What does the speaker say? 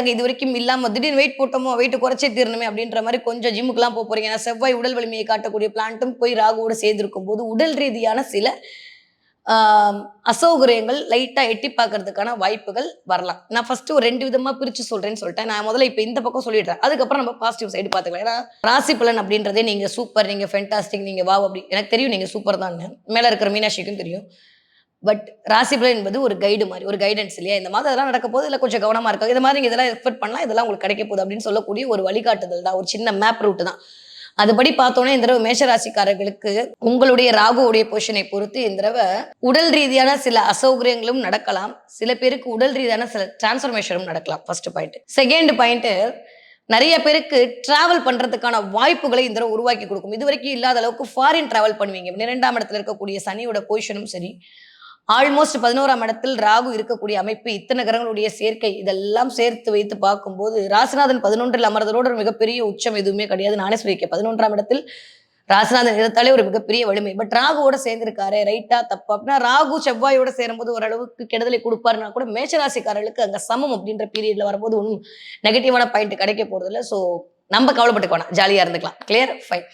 ரீதியாக இது வரைக்கும் இல்லாமல் திடீர்னு வெயிட் போட்டோமோ வெயிட் குறைச்சே தீரணுமே அப்படின்ற மாதிரி கொஞ்சம் ஜிம்முக்குலாம் போக போறீங்க. ஏன்னா செவ்வாய் உடல் வலிமையை காட்டக்கூடிய பிளான்ட்டும் போய் ராகுவோட சேர்ந்திருக்கும் போது உடல் ரீதியான சில அசௌகரியங்கள் லைட்டாக எட்டி பார்க்கறதுக்கான வாய்ப்புகள் வரலாம். நான் ஃபர்ஸ்ட் ஒரு ரெண்டு விதமா பிரிச்சு சொல்றேன்னு சொல்லிட்டேன். நான் முதல்ல இப்போ இந்த பக்கம் சொல்லிடுறேன். அதுக்கப்புறம் நம்ம பாசிட்டிவ் சைடு பார்த்துக்கலாம். ஏன்னா ராசி பலன் அப்படின்றதே நீங்க சூப்பர் நீங்க ஃபென்டாஸ்டிக் நீங்க வாவ் அப்படி. எனக்கு தெரியும் நீங்க சூப்பர் தான் மேல இருக்கிற மீனாட்சிக்கும் தெரியும். பட் ராசி பலன் என்பது ஒரு கைடு மாதிரி ஒரு கைடன்ஸ் இல்லையா? இந்த மாதிரி அதெல்லாம் நடக்க போது இல்லை கொஞ்சம் கவனமாக இருக்கும் இது மாதிரி நீங்கள் இதெல்லாம் எக்ஸ்பெக்ட் பண்ணலாம் இதெல்லாம் உங்களுக்கு கிடைக்க போகுது அப்படின்னு சொல்லக்கூடிய ஒரு வழிகாட்டுதல் தான் ஒரு சின்ன மேப் ரூட் தான். அதுபடி பார்த்தோன்னே இந்த தடவை மேஷராசிக்காரர்களுக்கு உங்களுடைய ராகுவுடைய பொசிஷனை பொறுத்து இந்த தடவை உடல் ரீதியான சில அசௌகரியங்களும் நடக்கலாம். சில பேருக்கு உடல் ரீதியான சில டிரான்ஸ்ஃபர்மேஷனும் நடக்கலாம் ஃபர்ஸ்ட் பாயிண்ட் செகண்ட் பாயிண்ட்டு நிறைய பேருக்கு டிராவல் பண்ணுறதுக்கான வாய்ப்புகளை இந்த உருவாக்கி கொடுக்கும். இது வரைக்கும் இல்லாத அளவுக்கு ஃபாரின் டிராவல் பண்ணுவீங்க. இரண்டாம் இடத்துல இருக்கக்கூடிய சனியோட பொசிஷனும் சரி ஆல்மோஸ்ட் பதினோராம் இடத்தில் ராகு இருக்கக்கூடிய அமைப்பு இத்தனை கிரகங்களுடைய சேர்க்கை இதெல்லாம் சேர்த்து வைத்து பார்க்கும்போது ராசிநாதன் பதினொன்றில் அமர்ந்ததோட ஒரு மிகப்பெரிய உச்சம் எதுவுமே கிடையாது. நானே சொல்லியிருக்கேன் பதினொன்றாம் இடத்தில் ராசிநாதன் இருந்தாலே ஒரு மிகப்பெரிய வலிமை. பட் ராகுவோட சேர்ந்திருக்காரு ரைட்டா தப்பா? அப்படின்னா ராகு செவ்வாயோட சேரும்போது ஓரளவுக்கு கெடுதலை கொடுப்பாருன்னா கூட மேஷராசிக்காரர்களுக்கு அங்க சமம் அப்படின்ற பீரியட்ல வரும்போது ஒன்றும் நெகட்டிவான பாயிண்ட் கிடைக்க போறது இல்லை ஸோ நம்ம கவலைப்பட்டுக்கோனா ஜாலியாக ஜாலியா இருந்துக்கலாம். Clear fine